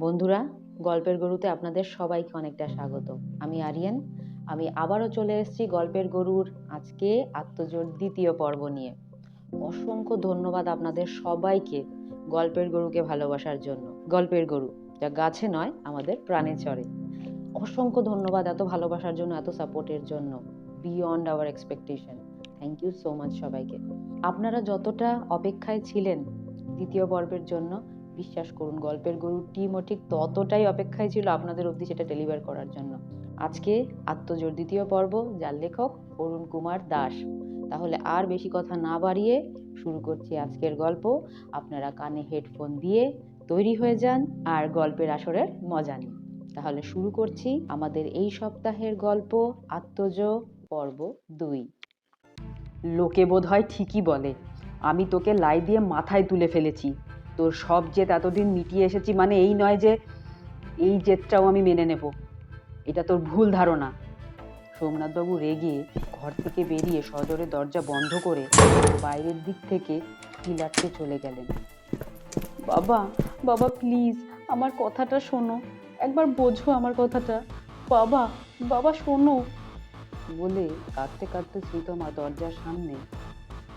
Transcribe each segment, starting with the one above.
বন্ধুরা, গল্পের গরুতে আপনাদের সবাইকে অনেকটা স্বাগত। আমি আরিয়ান, আমি আবারও চলে এসেছি গল্পের গরুর আজকে আত্মজোর দ্বিতীয় পর্ব নিয়ে। অসংখ্য ধন্যবাদ আপনাদের সবাইকে গল্পের গরুকে ভালোবাসার জন্য। গল্পের গরু, যা গাছে নয়, আমাদের প্রাণে চড়ে। অসংখ্য ধন্যবাদ এত ভালোবাসার জন্য, এত সাপোর্টের জন্য। Beyond our expectation thank you so much সবাইকে। আপনারা যতটা অপেক্ষায় ছিলেন দ্বিতীয় পর্বের জন্য বিশ্বাস করুন, গল্পের গরুর টিমও ঠিক ততটাই অপেক্ষায় ছিল আপনাদের অবধি সেটা ডেলিভার করার জন্য। আজকে আত্মজোর দ্বিতীয় পর্ব, যার লেখক অরুণ কুমার দাস। তাহলে আর বেশি কথা না বাড়িয়ে শুরু করছি আজকের গল্প। আপনারা কানে হেডফোন দিয়ে তৈরি হয়ে যান আর গল্পের আসরের মজা নিন। তাহলে শুরু করছি আমাদের এই সপ্তাহের গল্প আত্মজ পর্ব দুই। লোকে বোধ হয় ঠিকই বলে, আমি তোকে লাই দিয়ে মাথায় তুলে ফেলেছি। তোর সব জেদ এতদিন মিটিয়ে এসেছি মানে এই নয় যে এই জেদটাও আমি মেনে নেব। এটা তোর ভুল ধারণা। সোমনাথবাবু রেগে ঘর থেকে বেরিয়ে সজোরে দরজা বন্ধ করে বাইরের দিক থেকে বিলাটকে চলে গেলেন। বাবা বাবা, প্লিজ, আমার কথাটা শোনো। একবার বোঝো আমার কথাটা। বাবা বাবা, শোনো। বলে কাঁদতে কাঁদতে শ্রীতমা দরজার সামনে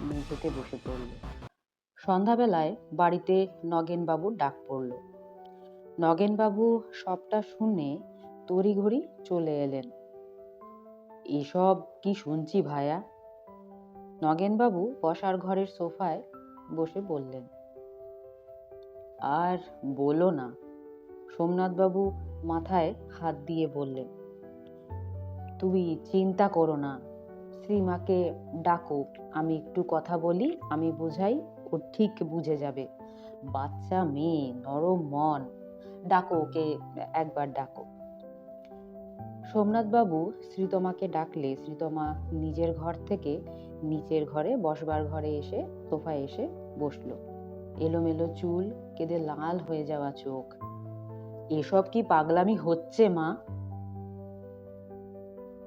মেঝেতে বসে পড়ল। সন্ধ্যাবেলায় বাড়িতে নগেনবাবুর ডাক পড়ল। নগেনবাবু সবটা শুনে তড়িঘড়ি চলে এলেন। এসব কি শুনছি ভায়া? নগেনবাবু বসার ঘরের সোফায় বসে বললেন, আর বলো না। সোমনাথবাবু মাথায় হাত দিয়ে বললেন, তুমি চিন্তা করো না। শ্রীমাকে ডাকো, আমি একটু কথা বলি, আমি বুঝাই ও ঠিক বুঝে যাবে। বাচ্চা মেয়ে, নরম মন। ডাকো ওকে, একবার ডাকো। সোমনাথবাবু শ্রীতমাকে ডাকলে, শ্রীতমা নিজের ঘর থেকে নিচের ঘরে, বসবার ঘরে এসে সোফায় এসে বসল। এলোমেলো চুল কেঁদে লাল হয়ে যাওয়া চোখ। এসব কি পাগলামি হচ্ছে, মা?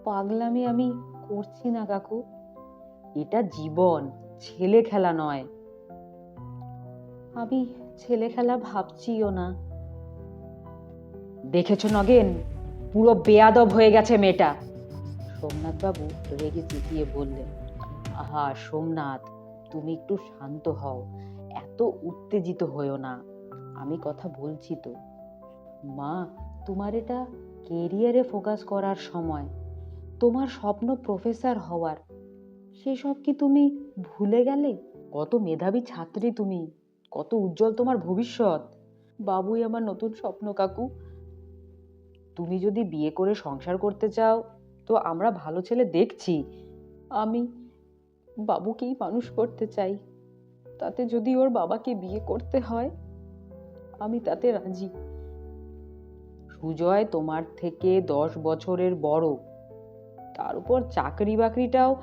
পাগলামি আমি করছি না, কাকু। এটা জীবন, ছেলে খেলা নয়। আমি ছেলে খেলা ভাবছিও না। দেখেছ নগেন? পুরো বেয়াদব হয়ে গেছে মেয়েটা। সোমনাথ বাবু রেগে চেঁচিয়ে বললেন, আহা, সোমনাথ, তুমি একটু শান্ত হও। এত উত্তেজিত হয়েও না। আমি কথা বলছি তো। মা, তোমার এটা কেরিয়ারে ফোকাস করার সময়। তোমার স্বপ্ন প্রফেসর হওয়ার। সেসব কি তুমি ভুলে গেলে? কত মেধাবী ছাত্রী তুমি। কত উজ্জ্বল তোমার ভবিষ্যৎ। বাবুই আমার নতুন স্বপ্ন, কাকু। তুমি যদি বিয়ে করে সংসার করতে চাও, তো আমরা ভালো ছেলে দেখছি। আমি বাবুকেই মানুষ করতে চাই। তাতে যদি ওর বাবাকে বিয়ে করতে হয়, আমি তাতে রাজি। সুজয় তোমার থেকে দশ বছরের বড়। তার উপর চাকরি বাকরিটাও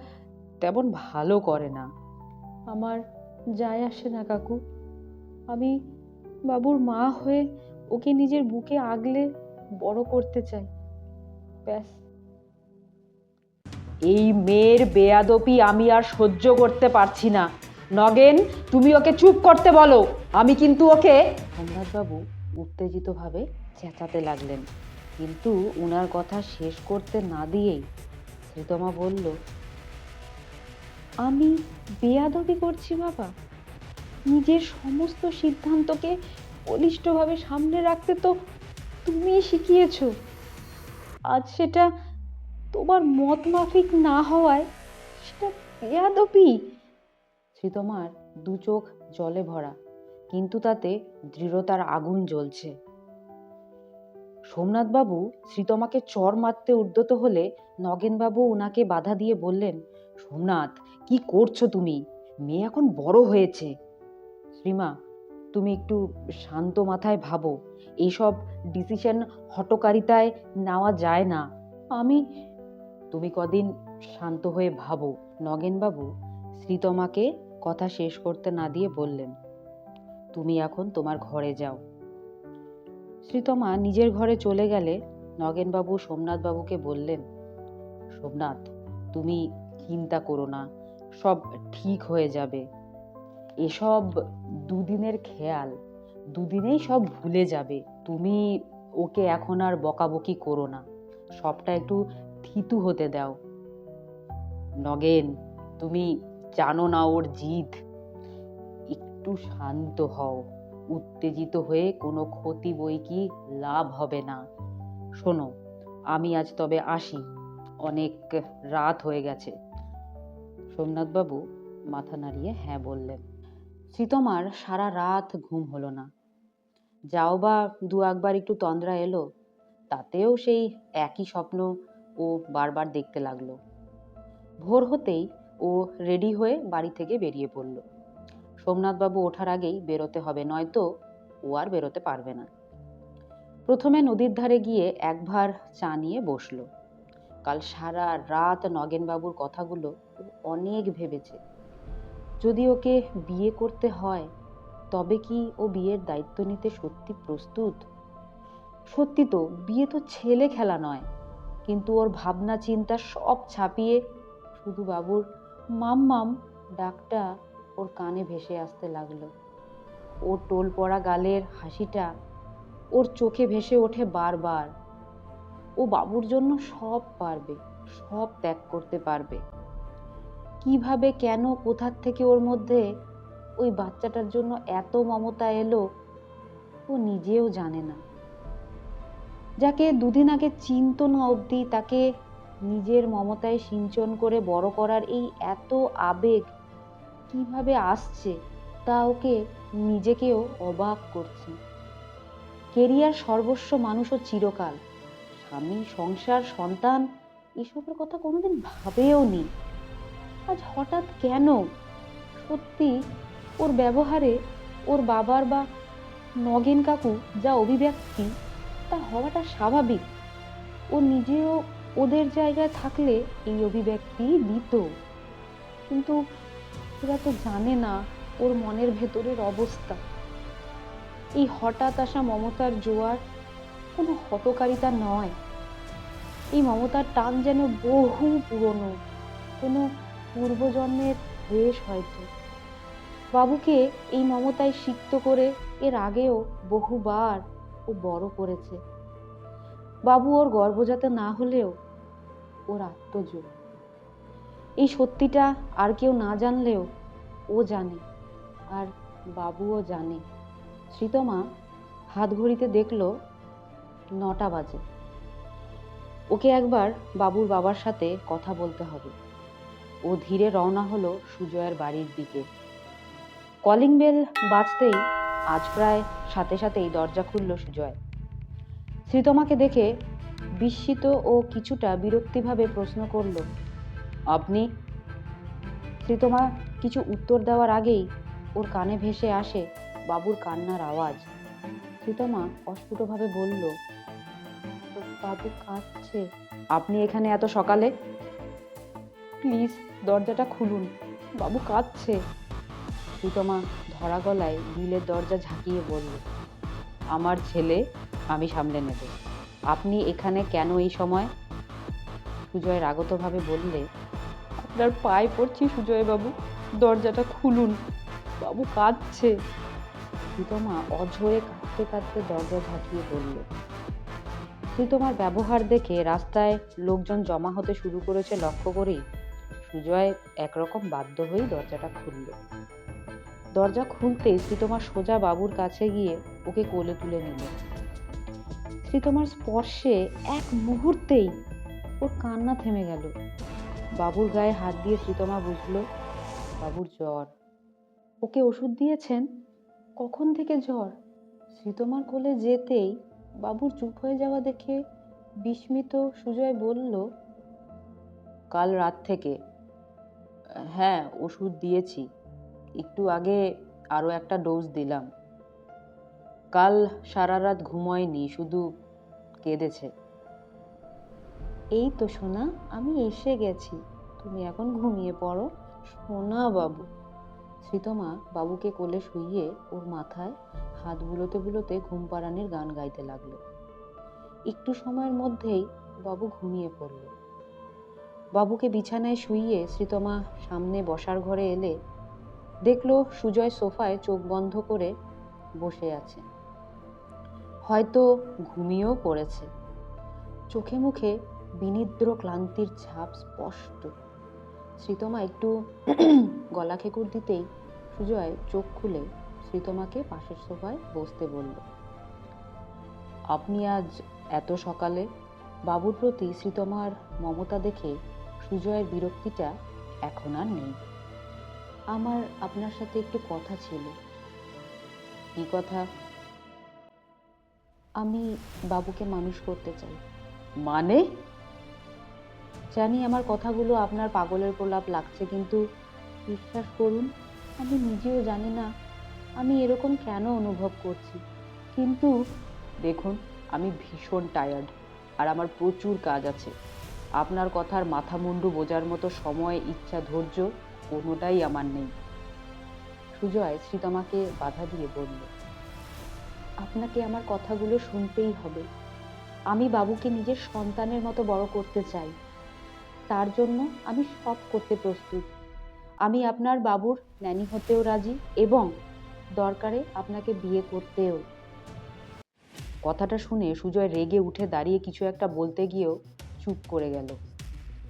তেমন ভালো করে না। আমার যায় আসে না, কাকু। আমি বাবুর মা হয়ে ওকে নিজের বুকে আগলে বড় করতে চাই। ব্যাস। এই মেয়ের বেয়াদপি আমি আর সহ্য করতে পারছি না। নগেন তুমি ওকে চুপ করতে বলো। আমি কিন্তু ওকে সোমনাথবাবু উত্তেজিতভাবে চেঁচাতে লাগলেন। কিন্তু উনার কথা শেষ করতে না দিয়েই শ্রীতমা বলল আমি বেয়াদবি করছি বাবা। নিজের সমস্ত সিদ্ধান্তকে বলিষ্ঠভাবে সামনে রাখতে তো তুমি শিখিয়েছ। আজ সেটা তোমার মত মাফিক না হওয়ায় সেটা বেয়াদবি। শ্রীতমার দু চোখ জলে ভরা, কিন্তু তাতে দৃঢ়তার আগুন জ্বলছে। সোমনাথবাবু শ্রীতমাকে চর মারতে উদ্যত হলে নগেনবাবু ওনাকে বাধা দিয়ে বললেন, সোমনাথ, কি করছ তুমি? মেয়ে এখন বড় হয়েছে। শ্রীমা, তুমি একটু শান্ত মাথায় ভাবো। এইসব ডিসিশন হটকারিতায় নেওয়া যায় না। আমি, তুমি কদিন শান্ত হয়ে ভাবো। নগেনবাবু শ্রীতমাকে কথা শেষ করতে না দিয়ে বললেন, তুমি এখন তোমার ঘরে যাও। শ্রীতমা নিজের ঘরে চলে গেলে নগেনবাবু সোমনাথবাবুকে বললেন, সোমনাথ, তুমি চিন্তা করো না, সব ঠিক হয়ে যাবে। এসব দুদিনের খেয়াল। দুদিনেই সব ভুলে যাবে। তুমি ওকে এখন আর বকাবকি করো না। সবটা একটু থিতু হতে দাও। নগেন, তুমি জানো না ওর জিদ। একটু শান্ত হও। উত্তেজিত হয়ে কোনো ক্ষতি বই কি লাভ হবে না। শোনো, আমি আজ তবে আসি। অনেক রাত হয়ে গেছে। সোমনাথবাবু মাথা নাড়িয়ে হ্যাঁ বললেন। সীতমার সারা রাত ঘুম হলো না। যাও বা দু একবার একটু তন্দ্রা এলো, তাতেও সেই একই স্বপ্ন ও বারবার দেখতে লাগল। ভোর হতেই ও রেডি হয়ে বাড়ি থেকে বেরিয়ে পড়ল। সোমনাথবাবু ওঠার আগেই বেরোতে হবে, নয়তো ও আর বেরোতে পারবে না। প্রথমে নদীর ধারে গিয়ে একবার চা নিয়ে বসল। কাল সারা রাত নগেনবাবুর কথাগুলো অনেক ভেবেছে। যদি ওকে বিয়ে করতে হয়, তবে কি ও বিয়ের দায়িত্ব নিতে সত্যি প্রস্তুত? সত্যি তো, বিয়ে তো ছেলে খেলা নয়। কিন্তু ওর ভাবনা চিন্তা সব ছাপিয়ে শুধু বাবুর মাম মাম ডাকটা ওর কানে ভেসে আসতে লাগল। ওর টোল পড়া গালের হাসিটা ওর চোখে ভেসে ওঠে বারবার। ও বাবুর জন্য সব পারবে, সব ত্যাগ করতে পারবে। কীভাবে, কেন, কোথার থেকে ওর মধ্যে ওই বাচ্চাটার জন্য এত মমতা এলো, ও নিজেও জানে না। যাকে দুদিন আগে চিনত না অবধি তাকে নিজের মমতায় সিঞ্চন করে বড় করার এই এত আবেগ কীভাবে আসছে, তা ওকে নিজেকেও অবাক করছে। কেরিয়ার সর্বস্ব মানুষও চিরকাল, স্বামী, সংসার, সন্তান, এসবের কথা কোনোদিন ভাবেও নি আজ হঠাৎ কেন? সত্যি, ওর ব্যবহারে ওর বাবার বা নগেন কাকু যা অভিব্যক্তি, তা হওয়াটা স্বাভাবিক। ও নিজেও ওদের জায়গায় থাকলে এই অভিব্যক্তি দিত। কিন্তু এরা তো জানে না ওর মনের ভেতরের অবস্থা। এই হঠাৎ আসা মমতার জোয়ার কোনো হটকারিতা নয়। এই মমতার টান যেন বহু পুরনো, কোনো পূর্বজন্মের রেশ হয়তো। বাবুকে এই মমতায় সিক্ত করে এর আগেও বহুবার ও বড় করেছে। বাবু ওর গর্ভজাত না হলেও ওর আত্মজ এই সত্যিটা আর কেউ না জানলেও ও জানে আর বাবুও জানে। শ্রীতমা হাত ঘড়িতে দেখল নটা বাজে। ওকে একবার বাবুর বাবার সাথে কথা বলতে হবে। ও ধীরে রওনা হলো সুজয়ের বাড়ির দিকে। কলিং বেল বাজতেই আজ প্রায় সাথে সাথেই দরজা খুলল সুজয়। শ্রীতমাকে দেখে বিস্মিত ও কিছুটা বিরক্তিভাবে প্রশ্ন করল, আপনি? শ্রীতমা কিছু উত্তর দেওয়ার আগেই ওর কানে ভেসে আসে বাবুর কান্নার আওয়াজ। শ্রীতমা অস্ফুটভাবে বলল, বাবু কাঁদছে। আপনি এখানে এত সকালে প্লিজ দরজাটা খুলুন। বাবু কাঁদছে। সুতমা ধরা গলায় বিলের দরজা ঝাঁকিয়ে বলল, আমার ছেলে আমি সামলে নেব। আপনি এখানে কেন এই সময়? সুজয় রাগতভাবে বললে, আপনার পায়ে পড়ছি সুজয় বাবু, দরজাটা খুলুন। বাবু কাঁদছে। সুতমা অঝরে কাঁদতে কাঁদতে দরজা ঝাঁকিয়ে বলল, সুতমার ব্যবহার দেখে রাস্তায় লোকজন জমা হতে শুরু করেছে লক্ষ্য করেই সুজয় একরকম বাধ্য হয়েই দরজাটা খুলল। দরজা খুলতেই শ্রীতমা সোজা বাবুর কাছে গিয়ে ওকে কোলে তুলে নিল। শ্রীতমার স্পর্শে এক মুহূর্তেই ওর কান্না থেমে গেল। বাবুর গায়ে হাত দিয়ে শ্রীতমা বুঝলো, বাবুর জ্বর। ওকে ওষুধ দিয়েছেন? কখন থেকে জ্বর? শ্রীতমার কোলে যেতেই বাবুর চুপ হয়ে যাওয়া দেখে বিস্মিত সুজয় বলল, কাল রাত থেকে হ্যাঁ ওষুধ দিয়েছি। একটু আগে আরও একটা ডোজ দিলাম। কাল সারা রাত ঘুমোয়নি, শুধু কেঁদেছে। এই তো সোনা, আমি এসে গেছি। তুমি এখন ঘুমিয়ে পড়ো। সোনা বাবু শ্রীতমা বাবুকে কোলে শুইয়ে ওর মাথায় হাত বুলোতে বুলোতে ঘুম পাড়ানির গান গাইতে লাগল। একটু সময়ের মধ্যেই বাবু ঘুমিয়ে পড়ল। বাবুকে বিছানায় শুইয়ে শ্রীতমা সামনে বসার ঘরে এলে দেখল সুজয় সোফায় চোখ বন্ধ করে বসে আছে। হয়তো ঘুমিয়েও পড়েছে। চোখে মুখে বিনিদ্র ক্লান্তির ছাপ স্পষ্ট। শ্রীতমা একটু গলা খেকুর দিতেই সুজয় চোখ খুলে শ্রীতমাকে পাশের সোফায় বসতে বলল, আপনি আজ এত সকালে বাবুর প্রতি শ্রীতমার মমতা দেখে সুজয়ের বিরক্তিটা এখন আর নেই। আমার আপনার সাথে একটু কথা ছিল। কি কথা? আমি বাবুকে মানুষ করতে চাই। মানে? জানি আমার কথাগুলো আপনার পাগলের প্রলাপ লাগছে কিন্তু বিশ্বাস করুন আমি নিজেও জানি না আমি এরকম কেন অনুভব করছি। কিন্তু দেখুন আমি ভীষণ টায়ার্ড আর আমার প্রচুর কাজ আছে। আপনার কথার মাথা মুন্ডু বোঝার মতো সময়, ইচ্ছা, ধৈর্য কোনোটাই আমার নেই। সুজয় শ্রীতমাকে বাধা দিয়ে বলল, আপনাকে আমার কথাগুলো শুনতেই হবে। আমি বাবুকে নিজের সন্তানের মতো বড় করতে চাই। তার জন্য আমি সব করতে প্রস্তুত। আমি আপনার বাবুর ন্যানি হতেও রাজি এবং দরকারে আপনাকে বিয়ে করতেও। কথাটা শুনে সুজয় রেগে উঠে দাঁড়িয়ে কিছু একটা বলতে গিয়েও চুপ করে গেল।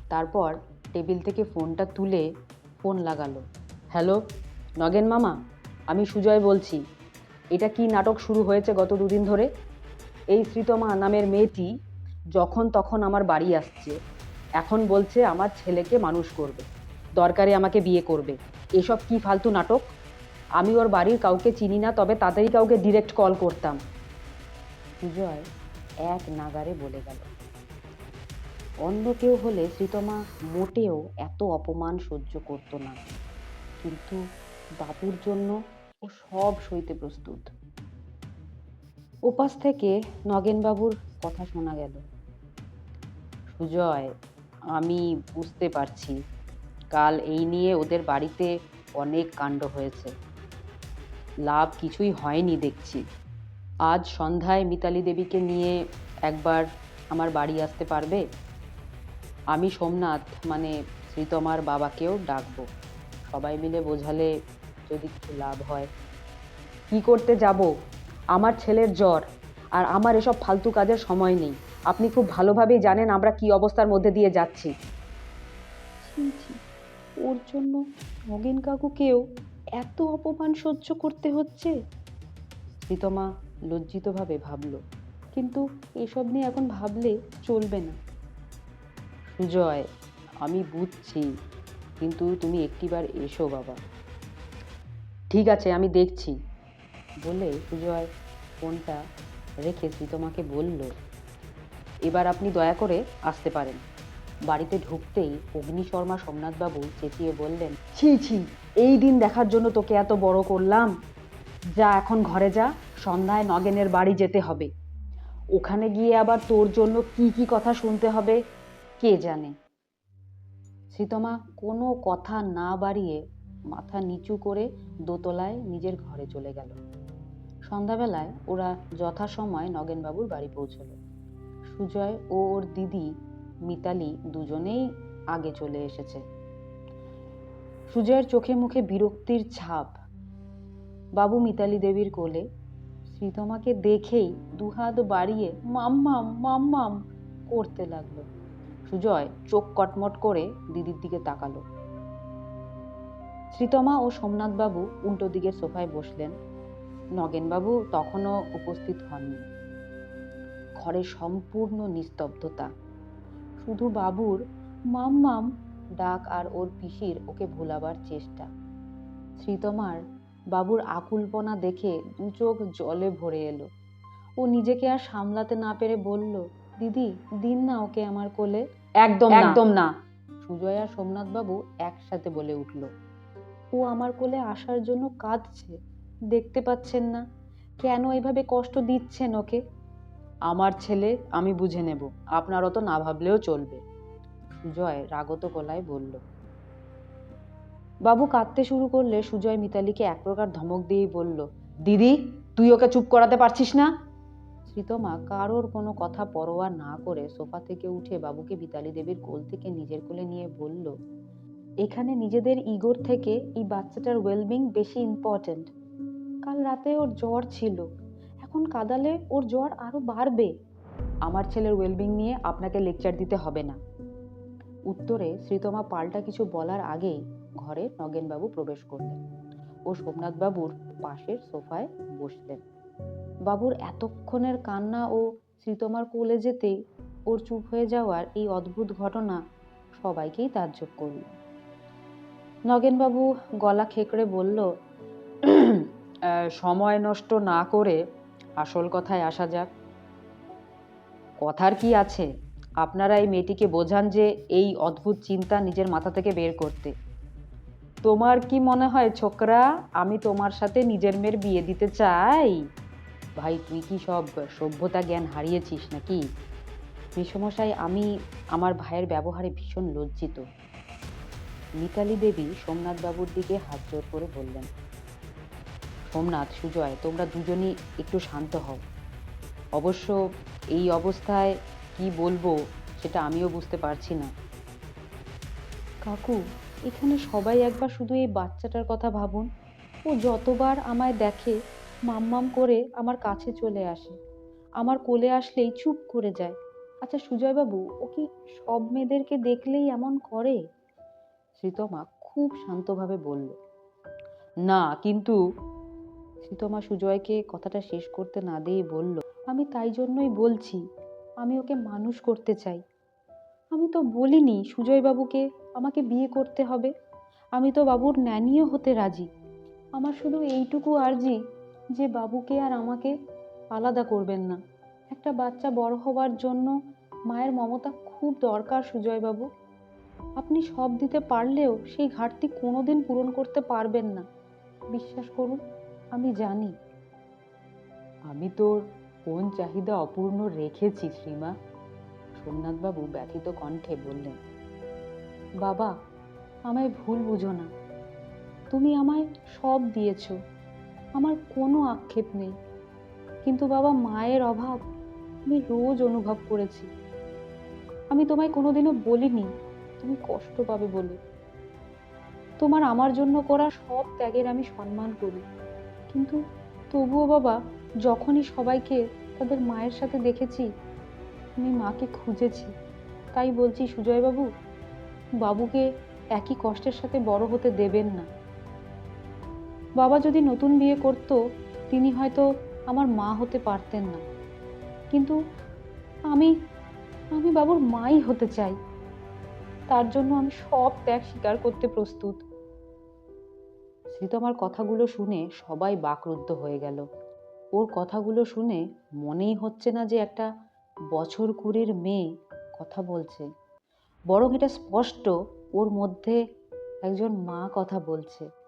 তারপর টেবিল থেকে ফোনটা তুলে ফোন লাগালো। হ্যালো, নগেন মামা, আমি সুজয় বলছি। এটা কি নাটক শুরু হয়েছে গত দুদিন ধরে? এই শ্রীতমা নামের মেয়েটি যখন তখন আমার বাড়ি আসছে। এখন বলছে আমার ছেলেকে মানুষ করবে, দরকারে আমাকে বিয়ে করবে। এসব কি ফালতু নাটক? আমি ওর বাড়ির কাউকে চিনি না, তবে তাতেই কাউকে ডিরেক্ট কল করতাম। সুজয় এক নাগারে বলে গেল। অন্য কেউ হলে শ্রীতমা মোটেও এত অপমান সহ্য করতো না। কিন্তু বাবুর জন্য ও সব সইতে প্রস্তুত। ওপাশ থেকে নগেনবাবুর কথা শোনা গেল। সুজয়, আমি বুঝতে পারছি। কাল এই নিয়ে ওদের বাড়িতে অনেক কাণ্ড হয়েছে। লাভ কিছুই হয়নি দেখছি। আজ সন্ধ্যায় মিতালি দেবীকে নিয়ে একবার আমার বাড়ি আসতে পারবে? আমি সোমনাথ মানে শ্রীতমার বাবাকেও ডাকবো। সবাই মিলে বোঝালে যদি কিছু লাভ হয়। কি করতে যাব? আমার ছেলের জ্বর আর আমার এসব ফালতু কাজের সময় নেই। আপনি খুব ভালোভাবেই জানেন আমরা কি অবস্থার মধ্যে দিয়ে যাচ্ছি। ওর জন্য নগেন কাকুকেও এত অপমান সহ্য করতে হচ্ছে? শ্রীতমা লজ্জিতভাবে ভাবল কিন্তু এসব নিয়ে এখন ভাবলে চলবে না। সুজয় আমি বুঝছি, কিন্তু তুমি একটিবার এসো বাবা। ঠিক আছে, আমি দেখছি। বলে সুজয় ফোনটা রেখে শ্রীতমাকে বলল, এবার আপনি দয়া করে আসতে পারেন। বাড়িতে ঢুকতেই অগ্নি শর্মা সোমনাথবাবু চেঁচিয়ে বললেন, ছি ছি, এই দিন দেখার জন্য তোকে এত বড় করলাম। যা এখন ঘরে যা, সন্ধ্যায় নগেনের বাড়ি যেতে হবে। ওখানে গিয়ে আবার তোর জন্য কি কি কথা শুনতে হবে কে জানে? শ্রীতমা কোনো কথা না বাড়িয়ে মাথা নিচু করে দোতলায় নিজের ঘরে চলে গেল। সন্ধ্যাবেলায় ওরা যথাসময় নগেনবাবুর বাড়ি পৌঁছলো। সুজয় ও ওর দিদি, মিতালি দুজনেই আগে চলে এসেছে। সুজয়ের চোখে মুখে বিরক্তির ছাপ। বাবু মিতালি দেবীর কোলে। শ্রীতমাকে দেখেই দুহাত বাড়িয়ে মাম্মাম মাম্মাম করতে লাগল। সুজয় চোখ কটমট করে দিদির দিকে তাকালো। শ্রীতমা ও সোমনাথবাবু উল্টো দিকের সোফায় বসলেন। নগেনবাবু তখনও উপস্থিত হননি। ঘরে সম্পূর্ণ নিস্তব্ধতা। শুধু বাবুর মাম মাম ডাক আর ওর পিসির ওকে ভোলাবার চেষ্টা। শ্রীতমার বাবুর আকুলপনা দেখে দু চোখ জলে ভরে এলো। ও নিজেকে আর সামলাতে না পেরে বলল, দিদি, দিন না ওকে আমার কোলে। একদম একদম না। সুজয় আর সোমনাথ বাবু একসাথে বলে উঠল। ও আমার কোলে আসার জন্য কাঁদছে দেখতে পাচ্ছেন না। কেন এভাবে কষ্ট দিচ্ছেন ওকে? আমার ছেলে আমি বুঝে নেব। আপনার অত না ভাবলেও চলবে। সুজয় রাগত গলায় বলল। বাবু কাঁদতে শুরু করলে সুজয় মিতালিকে এক প্রকার ধমক দিয়েই বলল দিদি তুই ওকে চুপ করাতে পারছিস না? শ্রীতমা কারোর কোনো কথা পরোয়া না করে সোফা থেকে উঠে বাবুকে মিতালি দেবীর কোল থেকে নিজের কোলে নিয়ে বলল, এখানে নিজেদের ইগোর থেকে এই বাচ্চাটার ওয়েলবিং বেশি ইম্পর্ট্যান্ট কাল রাতে ওর জ্বর ছিল। এখন কাদালে ওর জ্বর আরও বাড়বে। আমার ছেলের ওয়েলবিং নিয়ে আপনাকে লেকচার দিতে হবে না। উত্তরে শ্রীতমা পাল্টা কিছু বলার আগেই ঘরে নগেনবাবু প্রবেশ করলেন ও সোমনাথবাবুর পাশের সোফায় বসলেন। বাবুর এতক্ষণের কান্না ও শ্রীতমার কোলে যেতেই ওর চুপ হয়ে যাওয়ার এই অদ্ভুত ঘটনা সবাইকেই তাজ্জব করল। নগেনবাবু গলা খেকড়ে বলল সময় নষ্ট না করে আসল কথায় আসা যাক। কথার কি আছে? আপনারা এই মেয়েটিকে বোঝান যে এই অদ্ভুত চিন্তা নিজের মাথা থেকে বের করতে। তোমার কি মনে হয়, ছোকরা, আমি তোমার সাথে নিজের মেয়ের বিয়ে দিতে চাই? ভাই, তুই কি সব সভ্যতা জ্ঞান হারিয়েছিস নাকি? মেসমশাই, আমি আমার ভাইয়ের ব্যবহারে ভীষণ লজ্জিত। মিতালি দেবী সোমনাথ বাবুর দিকে হাত জোর করে বললেন, সোমনাথ, সুজয়, তোমরা দুজনই একটু শান্ত হও। অবশ্য এই অবস্থায় কি বলব সেটা আমিও বুঝতে পারছি না। কাকু, এখানে সবাই একবার শুধু এই বাচ্চাটার কথা ভাবুন। ও যতবার আমায় দেখে মাম্মাম করে আমার কাছে চলে আসে। আমার কোলে আসলেই চুপ করে যায়। আচ্ছা সুজয়বাবু, ও কি সব মেয়েদেরকে দেখলেই এমন করে? শ্রীতমা খুব শান্তভাবে বলল, না, কিন্তু শ্রীতমা সুজয়কে কথাটা শেষ করতে না দিয়ে বলল, আমি তাই জন্যই বলছি, আমি ওকে মানুষ করতে চাই। আমি তো বলিনি সুজয়বাবুকে আমাকে বিয়ে করতে হবে। আমি তো বাবুর ন্যানিও হতে রাজি। আমার শুধু এইটুকু আর্জি যে বাবুকে আর আমাকে আলাদা করবেন না। একটা বাচ্চা বড় হবার জন্য মায়ের মমতা খুব দরকার সুজয়বাবু। আপনি সব দিতে পারলেও সেই ঘাটতি কোনোদিন পূরণ করতে পারবেন না। বিশ্বাস করুন, আমি জানি। আমি তোর কোন চাহিদা অপূর্ণ রেখেছি শ্রীমা সোমনাথবাবু ব্যথিত কণ্ঠে বললেন, বাবা, আমায় ভুল বুঝো না। তুমি আমায় সব দিয়েছ। আমার কোনো আক্ষেপ নেই। কিন্তু বাবা, মায়ের অভাব আমি রোজ অনুভব করেছি। আমি তোমায় কোনোদিনও বলিনি, তুমি কষ্ট পাবে বলে। তোমার আমার জন্য করা সব ত্যাগের আমি সম্মান করি। কিন্তু তবুও বাবা, যখনই সবাইকে তাদের মায়ের সাথে দেখেছি, আমি মাকে খুঁজেছি। তাই বলছি, সুজয়বাবু, বাবুকে একই কষ্টের সাথে বড় হতে দেবেন না। বাবা যদি নতুন বিয়ে করত, তিনি হয়তো আমার মা হতে পারতেন না। কিন্তু আমি আমি বাবুর মাই হতে চাই। তার জন্য আমি সব ত্যাগ স্বীকার করতে প্রস্তুত। শ্রীতমার কথাগুলো শুনে সবাই বাকরুদ্ধ হয়ে গেল। ওর কথাগুলো শুনে মনেই হচ্ছে না যে একটা বছর কুড়ির মেয়ে কথা বলছে। বরং এটা স্পষ্ট ওর মধ্যে একজন মা কথা বলছে।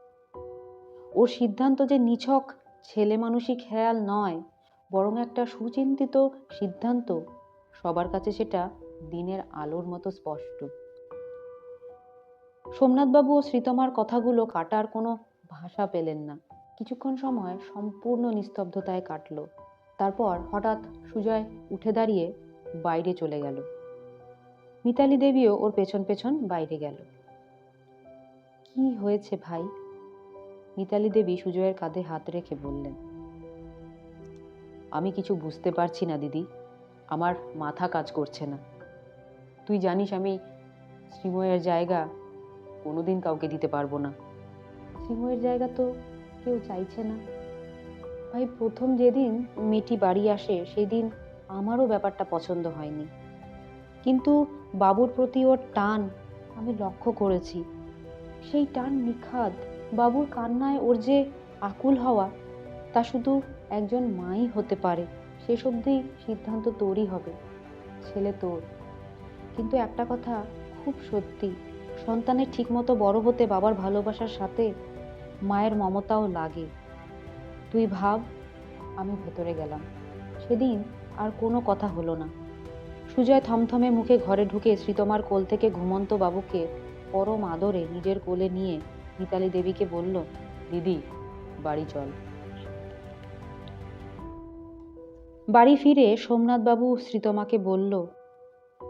ওর সিদ্ধান্ত যে নিছক ছেলে মানুষই খেয়াল নয়, বরং একটা সুচিন্তিত সিদ্ধান্ত। সবার কাছে সেটা দিনের আলোর মতো স্পষ্ট। সোমনাথবাবু ও শ্রীতমার কথাগুলো কাটার কোনো ভাষা পেলেন না। কিছুক্ষণ সময় সম্পূর্ণ নিস্তব্ধতায় কাটলো। তারপর হঠাৎ সুজয় উঠে দাঁড়িয়ে বাইরে চলে গেল। মিতালি দেবীও ওর পেছন পেছন বাইরে গেল। কি হয়েছে ভাই? মিতালি দেবী সুজয়ের কাঁধে হাত রেখে বললেন, আমি কিছু বুঝতে পারছি না, দিদি। আমার মাথা কাজ করছে না। তুই জানিস আমি শ্রীময়ের জায়গা কোনোদিন কাউকে দিতে পারব না। শ্রীময়ের জায়গা তো কেউ চাইছে না। ভাই, প্রথম যেদিন মেয়েটি বাড়ি আসে, সেদিন আমারও ব্যাপারটা পছন্দ হয়নি। কিন্তু বাবুর প্রতি ওর টান আমি লক্ষ্য করেছি। সেই টান নিখাদ বাবুর কান্নায় ওর যে আকুল হওয়া, তা শুধু একজন মাই হতে পারে। শেষ অবধি সিদ্ধান্ত তোরই হবে, ছেলে তোর। কিন্তু একটা কথা খুব সত্যি, সন্তানের ঠিকমতো বড় হতে বাবার ভালোবাসার সাথে মায়ের মমতাও লাগে। তুই ভাব, আমি ভেতরে গেলাম। সেদিন আর কোনো কথা হলো না। সুজয় থমথমে মুখে ঘরে ঢুকে শ্রীতমার কোল থেকে ঘুমন্ত বাবুকে পরম আদরে নিজের কোলে নিয়ে মিতালি দেবীকে বলল, দিদি, বাড়ি চল। বাড়ি ফিরে সোমনাথবাবু শ্রীতমাকে বলল,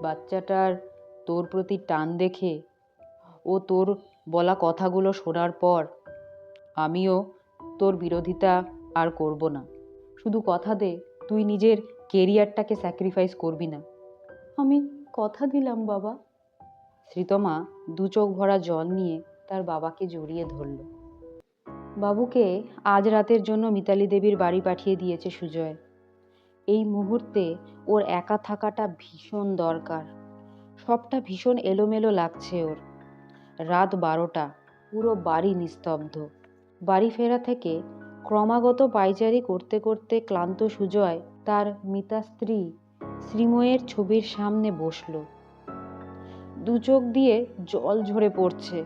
বাচ্চাটার তোর প্রতি টান দেখে ও তোর বলা কথাগুলো শোনার পর আমিও তোর বিরোধিতা আর করব না। শুধু কথা দে, তুই নিজের কেরিয়ারটাকে স্যাক্রিফাইস করবি না। আমি কথা দিলাম বাবা। শ্রীতমা দু চোখ ভরা জল নিয়ে তার বাবাকে জড়িয়ে ধরল। বাবুকে আজ রাতের জন্য মিতালি দেবীর বাড়ি পাঠিয়ে দিয়েছে সুজয়। এই মুহূর্তে ওর একা থাকাটা ভীষণ দরকার। সবটা ভীষণ এলোমেলো লাগছে ওর। রাত বারোটা, পুরো বাড়ি নিস্তব্ধ। বাড়ি ফেরা থেকে ক্রমাগত পাইচারি করতে করতে ক্লান্ত সুজয় তার মিতা স্ত্রী শ্রীময়ের ছবির সামনে বসল। দু চোখ দিয়ে জল ঝরে পড়ছে।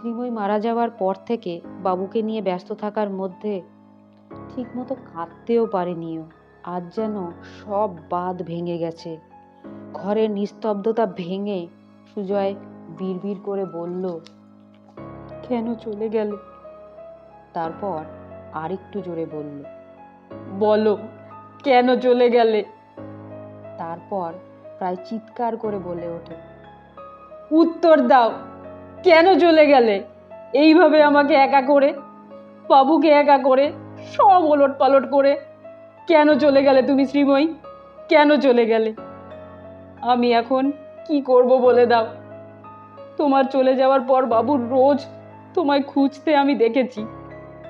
শ্রীময় মারা যাওয়ার পর থেকে বাবুকে নিয়ে ব্যস্ত থাকার মধ্যে ঠিকমতো কাঁদতেও পারেনিও। আজ যেন সব বাঁধ ভেঙে গেছে। ঘরের নিস্তব্ধতা ভেঙে সুজয় বিড়বিড় করে বলল কেন চলে গেল? তারপর আরেকটু জোরে বলল বলো কেন চলে গেলে? তারপর প্রায় চিৎকার করে বলে ওঠে উত্তর দাও। কেন চলে গেলে? এইভাবে আমাকে একা করে, বাবুকে একা করে, সব ওলট পালট করে। কেন চলে গেলে তুমি শ্রীময়ী? কেন চলে গেলে? আমি এখন কি করব বলে দাও। তোমার চলে যাওয়ার পর বাবুর রোজ তোমায় খুঁজতে আমি দেখেছি।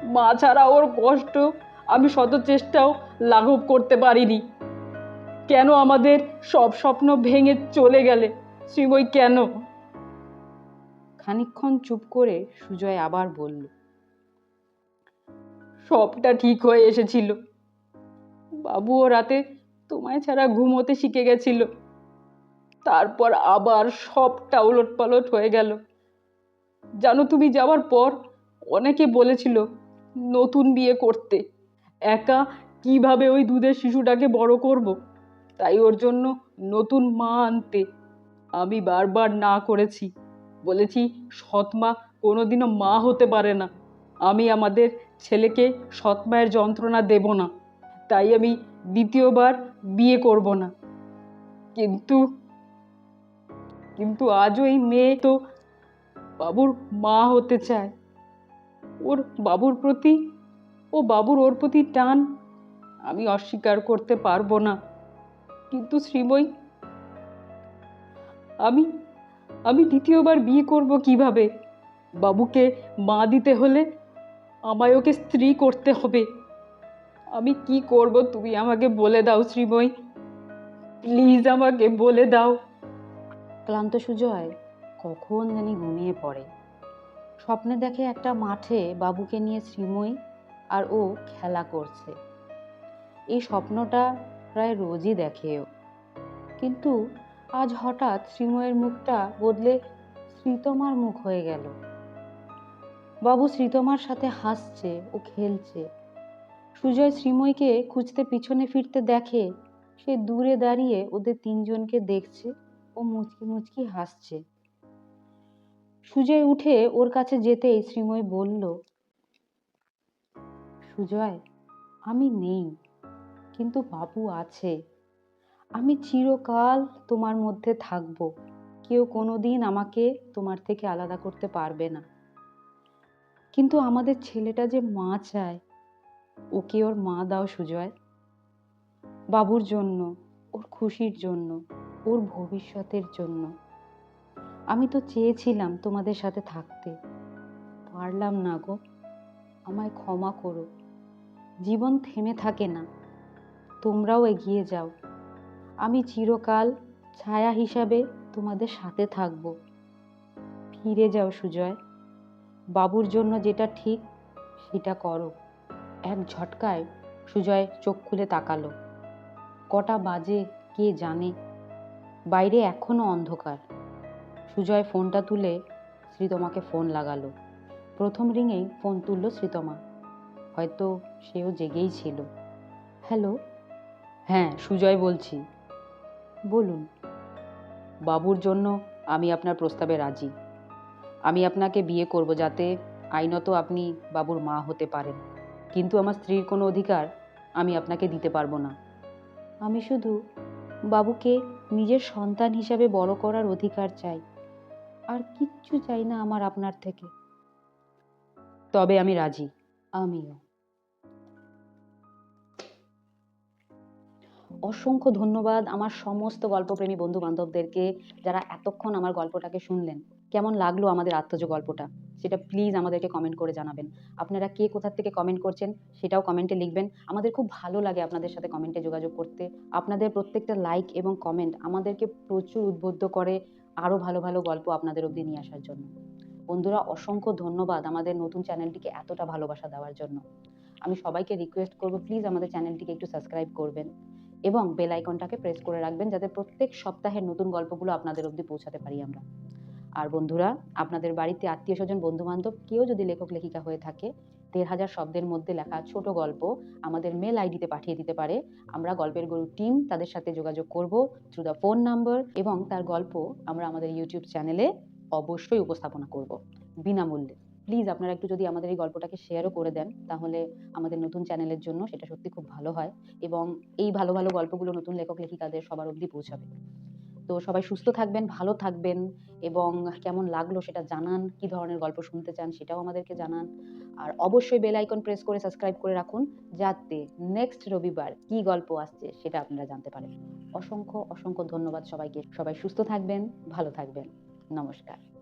মা ছাড়া ওর কষ্ট আমি শত চেষ্টাও লাঘব করতে পারিনি। কেন আমাদের সব স্বপ্ন ভেঙে চলে গেলে? শ্রীময়ী, কেন? খানিকক্ষণ চুপ করে সুজয় আবার বলল, সবটা ঠিক হয়ে এসেছিল। বাবুও রাতে তোমায় ছাড়া ঘুমোতে শিখে গেছিল। তারপর আবার সবটা উলট পালট হয়ে গেল। জানো তুমি যাওয়ার পর অনেকে বলেছিল নতুন বিয়ে করতে, একা কীভাবে ওই দুধের শিশুটাকে বড় করব? তাই ওর জন্য নতুন মা আনতে আমি বারবার না করেছি। বলেছি, সৎ মা কোনোদিনও মা হতে পারে না। আমি আমাদের ছেলেকে সৎ মায়ের যন্ত্রণা দেব না। তাই আমি দ্বিতীয়বার বিয়ে করব না। কিন্তু কিন্তু আজও এই মেয়ে তো বাবুর মা হতে চায়। ওর বাবুর প্রতি, ও বাবুর ওর প্রতি টান আমি অস্বীকার করতে পারব না। কিন্তু শ্রীময়ী, আমি আমি দ্বিতীয়বার বিয়ে করব কীভাবে? বাবুকে মা দিতে হলে আমায় ওকে স্ত্রী করতে হবে। আমি কি করব তুমি আমাকে বলে দাও শ্রীময়ী। প্লিজ আমাকে বলে দাও। ক্লান্ত সুজয়, কখন জানি ঘুমিয়ে পড়ে। স্বপ্নে দেখে একটা মাঠে বাবুকে নিয়ে শ্রীময়ী আর ও খেলা করছে। এই স্বপ্নটা প্রায় রোজই দেখে ও। কিন্তু আজ হঠাৎ শ্রীময়ের মুখটা বদলে শ্রীতমার মুখ হয়ে গেল। বাবু শ্রীতমার সাথে হাসছে ও খেলছে। সুজয় শ্রীময়কে খুঁজতে পিছনে ফিরতে দেখে সে দূরে দাঁড়িয়ে ওদের তিনজনকে দেখছে ও মুচকি মুচকি হাসছে। সুজয় উঠে ওর কাছে যেতেই শ্রীময় বলল, সুজয়, আমি নেই, কিন্তু বাবু আছে। আমি চিরকাল তোমার মধ্যে থাকব। কেউ কোনো দিন আমাকে তোমার থেকে আলাদা করতে পারবে না। কিন্তু আমাদের ছেলেটা যে মা চায়, ওকে ওর মা দাও সুজয়। বাবুর জন্য, ওর খুশির জন্য, ওর ভবিষ্যতের জন্য। আমি তো চেয়েছিলাম তোমাদের সাথে থাকতে। পারলাম না গো। আমায় ক্ষমা করো। জীবন থেমে থাকে না। তোমরাও এগিয়ে যাও। আমি চিরকাল ছায়া হিসাবে তোমাদের সাথে থাকব। ফিরে যাও সুজয়। বাবুর জন্য যেটা ঠিক, সেটা করো। এক ঝটকায় সুজয় চোখ খুলে তাকালো। কটা বাজে কে জানে? বাইরে এখনও অন্ধকার। সুজয় ফোনটা তুলে শ্রীতমাকে ফোন লাগালো। প্রথম রিংয়েই ফোন তুলল শ্রীতমা। হয়তো সেও জেগেই ছিল। হ্যালো? হ্যাঁ সুজয় বলছি। বলুন। বাবুর জন্য আমি আপনার প্রস্তাবে রাজি। আমি আপনাকে বিয়ে করব যাতে আইনত আপনি বাবুর মা হতে পারেন। কিন্তু আমার স্ত্রীর কোনো অধিকার আমি আপনাকে দিতে পারব না। আমি শুধু বাবুকে নিজের সন্তান হিসাবে বড় করার অধিকার চাই। আর কিচ্ছু চাই না আমার আপনার থেকে। তবে আমি রাজি। আমিও। অসংখ্য ধন্যবাদ আমার সমস্ত গল্পপ্রেমী বন্ধু বান্ধবদেরকে যারা এতক্ষণ আমার গল্পটাকে শুনলেন। কেমন লাগল আমাদের আত্মজ গল্পটা? সেটা প্লিজ আমাদেরকে কমেন্ট করে জানাবেন। আপনারা কে কোথার থেকে কমেন্ট করছেন সেটাও কমেন্টে লিখবেন। আমাদের খুব ভালো লাগে আপনাদের সাথে কমেন্টে যোগাযোগ করতে। আপনাদের প্রত্যেকটা লাইক এবং কমেন্ট আমাদেরকে প্রচুর উদ্বুদ্ধ করে আরও ভালো ভালো গল্প আপনাদের অবধি নিয়ে আসার জন্য। বন্ধুরা, অসংখ্য ধন্যবাদ আমাদের নতুন চ্যানেলটিকে এতটা ভালোবাসা দেওয়ার জন্য। আমি সবাইকে রিকোয়েস্ট করব প্লিজ আমাদের চ্যানেলটিকে একটু সাবস্ক্রাইব করবেন। এবং বেল আইকনটাকে প্রেস করে রাখবেন যাতে প্রত্যেক সপ্তাহের নতুন গল্পগুলো আপনাদের অবধি পৌঁছাতে পারি আমরা। আর বন্ধুরা, আপনাদের বাড়িতে আত্মীয় স্বজন বন্ধু বান্ধব কেউ যদি লেখক, লেখিকা হয়ে থাকে, দেড় হাজার শব্দের মধ্যে লেখা ছোট গল্প আমাদের মেল আইডিতে পাঠিয়ে দিতে পারে। আমরা গল্পের গরু টিম তাদের সাথে যোগাযোগ করব থ্রু দ্য ফোন নাম্বার এবং তার গল্প আমরা আমাদের ইউটিউব চ্যানেলে অবশ্যই উপস্থাপনা করব। বিনামূল্যে। প্লিজ আপনারা একটু যদি আমাদের এই গল্পটাকে শেয়ারও করে দেন, তাহলে আমাদের নতুন চ্যানেলের জন্য সেটা সত্যি খুব ভালো হয় এবং এই ভালো ভালো গল্পগুলো নতুন লেখক লেখিকাদের সবার অবধি পৌঁছাবে। তো সবাই সুস্থ থাকবেন, ভালো থাকবেন এবং কেমন লাগল সেটা জানান, কি ধরনের গল্প শুনতে চান সেটাও আমাদেরকে জানান। আর অবশ্যই বেল আইকন প্রেস করে সাবস্ক্রাইব করে রাখুন যাতে নেক্সট রবিবার কি গল্প আসছে সেটা আপনারা জানতে পারেন। অসংখ্য অসংখ্য ধন্যবাদ সবাইকে। সবাই সুস্থ থাকবেন, ভালো থাকবেন। নমস্কার।